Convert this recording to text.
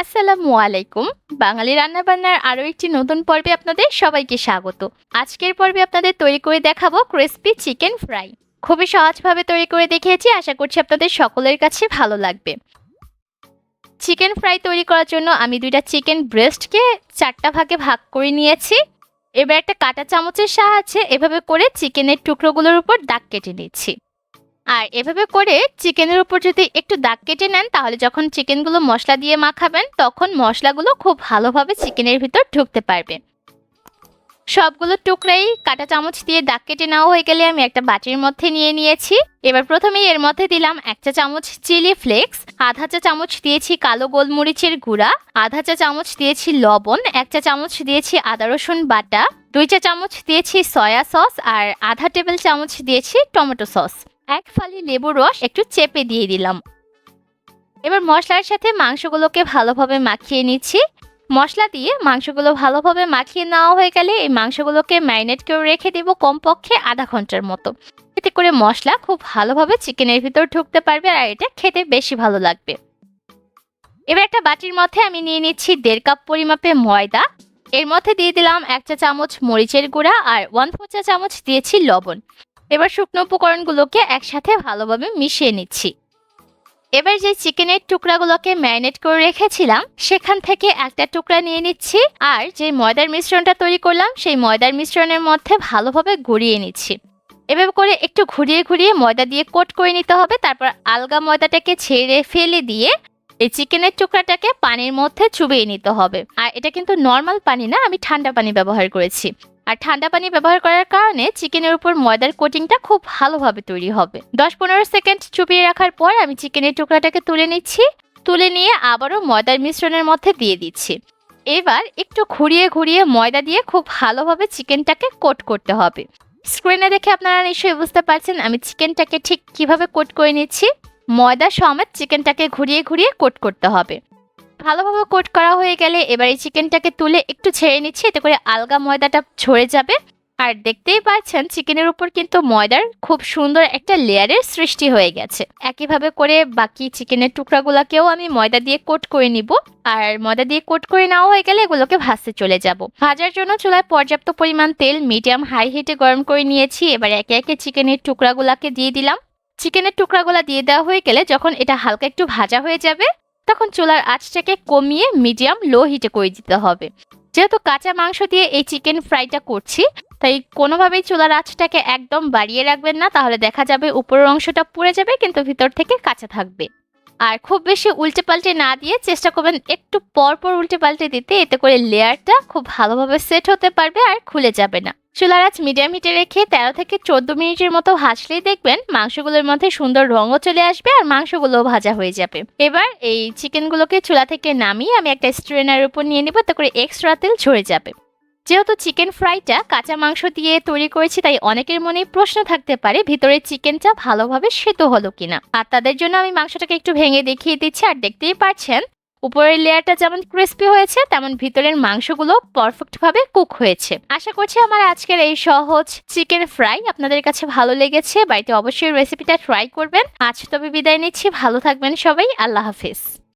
আসসালামু আলাইকুম। বাঙালি রান্নাবান্নার আরও একটি নতুন পর্বে আপনাদের সবাইকে স্বাগত। আজকের পর্বে আপনাদের তৈরি করে দেখাবো ক্রিসপি চিকেন ফ্রাই খুবই সহজভাবে তৈরি করে দেখিয়েছি, আশা করছি আপনাদের সকলের কাছে ভালো লাগবে। চিকেন ফ্রাই তৈরি করার জন্য আমি দুইটা চিকেন ব্রেস্টকে চারটা ভাগে ভাগ করে নিয়েছি। এবার একটা কাঁটা চামচের সাহায্যে এভাবে করে চিকেনের টুকরোগুলোর উপর দাগ কেটে নিচ্ছি। আর এভাবে করে চিকেনের উপর যদি একটু দাগ কেটে নেন, তাহলে যখন চিকেনগুলো মশলা দিয়ে মাখাবেন, তখন মশলাগুলো খুব ভালোভাবে চিকেনের ভিতর ঢুকতে পারবে। সবগুলো টুকরাই কাটা চামচ দিয়ে দাগ কেটে নেওয়া হয়ে গেলে আমি একটা বাটির মধ্যে নিয়ে নিয়েছি। এবার প্রথমেই এর মধ্যে দিলাম এক চা চামচ চিলি ফ্লেক্স, আধা চা চামচ দিয়েছি কালো গোলমরিচের গুঁড়া, আধা চা চামচ দিয়েছি লবণ, এক চা চামচ দিয়েছি আদা রসুন বাটা, দুই চা চামচ দিয়েছি সয়া সস, আর আধা টেবিল চামচ দিয়েছি টমেটো সস। এক ফালি লেবুর রস একটু চেপে দিয়ে দিলাম। এবার মশলার সাথে মাংসগুলোকে ভালোভাবে মাখিয়ে নিচ্ছি। মশলা দিয়ে মাংসগুলো ভালোভাবে মাখিয়ে নেওয়া হয়ে গেলে এই মাংসগুলোকে ম্যারিনেট করে রেখে দেবো কমপক্ষে আধা ঘণ্টার মতো। এতে করে মশলা খুব ভালোভাবে চিকেনের ভিতর ঢুকতে পারবে আর এটা খেতে বেশি ভালো লাগবে। এবার একটা বাটির মধ্যে আমি নিয়ে নিচ্ছি দেড় কাপ পরিমাপে ময়দা। এর মধ্যে দিয়ে দিলাম এক চা চামচ মরিচের গুঁড়া আর ওয়ান ফোর চা চামচ দিয়েছি লবণ। এবার শুকনো উপকরণগুলোকে একসাথে ভালোভাবে মিশিয়ে নিচ্ছি। এবার যে চিকেনের টুকরাগুলোকে ম্যারিনেট করে রেখেছিলাম, সেখান থেকে একটা টুকরা নিয়ে নিচ্ছি আর যে ময়দার মিশ্রণটা তৈরি করলাম, সেই ময়দার মিশ্রণের মধ্যে ভালোভাবে গড়িয়ে নিচ্ছি। এভাবে করে একটু ঘুরিয়ে ঘুরিয়ে ময়দা দিয়ে কোট করে নিতে হবে, তারপর আলগা ময়দাটাকে ছেড়ে ফেলে দিয়ে এই চিকেনের টুকরাটাকে পানির মধ্যে চুবিয়ে নিতে হবে। আর এটা কিন্তু নর্মাল পানি না, আমি ঠান্ডা পানি ব্যবহার করেছি। আর ঠান্ডা পানি ব্যবহার করার কারণে চিকেনের উপর ময়দার কোটিংটা খুব ভালোভাবে তৈরি হবে। দশ পনেরো সেকেন্ড চুপিয়ে রাখার পর আমি চিকেনের টুকরাটাকে তুলে নিচ্ছি। তুলে নিয়ে আবারও ময়দার মিশ্রণের মধ্যে দিয়ে দিচ্ছি। এবার একটু ঘুরিয়ে ঘুরিয়ে ময়দা দিয়ে খুব ভালোভাবে চিকেনটাকে কোট করতে হবে। স্ক্রিনে দেখে আপনারা নিশ্চয়ই বুঝতে পারছেন আমি চিকেনটাকে ঠিক কীভাবে কোট করে নিচ্ছি। ময়দা সমেত চিকেনটাকে ঘুরিয়ে ঘুরিয়ে কোট করতে হবে। ভালোভাবে কোট করা হয়ে গেলে এবার এই চিকেনটাকে তুলে একটু ছেড়ে নিচ্ছি, এতে করে আলগা ময়দাটা ঝরে যাবে। আর দেখতেই পাচ্ছেন, চিকেনের উপর কিন্তু ময়দার খুব সুন্দর একটা লেয়ারের সৃষ্টি হয়ে গেছে। একইভাবে করে বাকি চিকেনের টুকরাগুলোকেও আমি ময়দা দিয়ে কোট করে নিব। আর ময়দা দিয়ে কোট করে নেওয়া হয়ে গেলে এগুলোকে ভাজতে চলে যাব। ভাজার জন্য চুলায় পর্যাপ্ত পরিমাণ তেল, মিডিয়াম হাই হিটে গরম করে নিয়েছি। এবার একে একে চিকেনের টুকরাগুলোকে দিয়ে দিলাম। চিকেনের টুকরাগুলো দিয়ে দেওয়া হয়ে গেলে যখন এটা হালকা একটু ভাজা হয়ে যাবে, তখন চুলার আঁচটাকে কমিয়ে মিডিয়াম লো হিটে করে দিতে হবে। যেহেতু কাঁচা মাংস দিয়ে এই চিকেন ফ্রাইটা করছি, তাই কোনোভাবেই চুলার আঁচটাকে একদম বাড়িয়ে রাখবেন না, তাহলে দেখা যাবে উপরের অংশটা পুড়ে যাবে, কিন্তু ভিতর থেকে কাঁচা থাকবে। আর খুব বেশি উল্টে পাল্টে না দিয়ে চেষ্টা করবেন একটু পর পর উল্টে পাল্টে দিতে, এতে করে লেয়ারটা খুব ভালোভাবে সেট হতে পারবে আর খুলে যাবে না। চুলার আঁচ মিডিয়াম হিটে রেখে তেরো থেকে চোদ্দ মিনিটের মতো ভাজলেই দেখবেন মাংসগুলোর মধ্যে সুন্দর রঙও চলে আসবে আর মাংসগুলোও ভাজা হয়ে যাবে। এবার এই চিকেনগুলোকে চুলা থেকে নামিয়ে আমি একটা স্ট্রেনার উপর নিয়ে নেব, তাতে করে এক্সট্রা তেল ঝরে যাবে। যেহেতু চিকেন ফ্রাইটা কাঁচা মাংস দিয়ে তৈরি করেছি, তাই অনেকের মনে প্রশ্ন থাকতে পারে ভিতরে চিকেনটা ভালোভাবে সেদ্ধ হলো কিনা। আর তাদের জন্য আমি মাংসটাকে একটু ভেঙে দেখিয়ে দিচ্ছি, আর দেখতেই পাচ্ছেন উপরের লেয়ারটা যেমন ক্রিস্পি হয়েছে, তেমন ভিতরের মাংসগুলো পারফেক্টভাবে কুক হয়েছে। আশা করছি আমার আজকের এই সহজ চিকেন ফ্রাই আপনাদের কাছে ভালো লেগেছে। বাড়িতে অবশ্যই রেসিপিটা ট্রাই করবেন। আজ তবে বিদায় নিচ্ছি। ভালো থাকবেন সবাই। আল্লাহ হাফিজ।